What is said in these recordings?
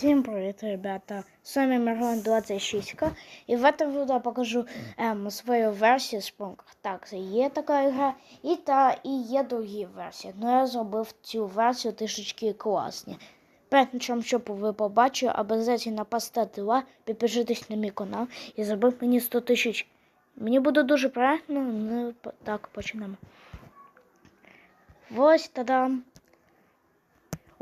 Всем привет, ребята! С вами Мирон 26К и в этом видео покажу ем, свою версію Spring. Так, це є така гра, і та і є другі версії. Ну я зробив цю версію трішечки класні. Перед чим, щоб ви побачили, обов'язково поставити лайк, підпишитесь на мій канал і зробив мені 100 тисяч. Мені буде дуже приємно, ну так, почнемо. Ось та-дам.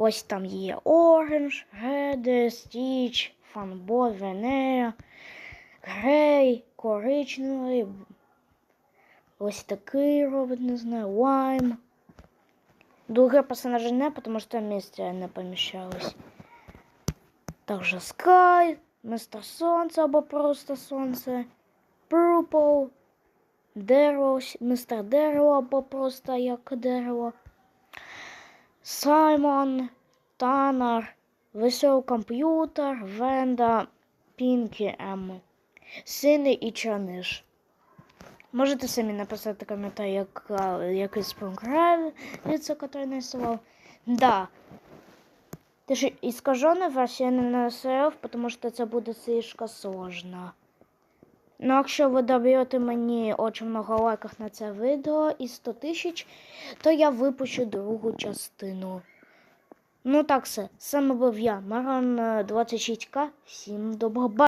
Ось там є Orange, Red, Stitch, Fanboy, Venera, Грей, коричневий. Ось такий робот, не знаю, Lime. Другие персонажи не, потому что вместе не помещалось. Также Sky, Мистер Сонце або просто Сонце, Purple, Дерево, Мистер Дерево або просто як дерево. Саймон, Танер, Веселий комп'ютер, Венда, Пінкі М, Сини і Чаниш. Можете самі написати коментар, яка, який спонгравиться, який нарисував. Да. Ти ж іскажена версія не нарисував, тому що це буде слишком сложно. Ну, якщо ви доб'єте мені дуже много лайків на це відео і 100 тисяч, то я випущу другу частину. Ну так все, саме був я, Маран 26К. Всім доброго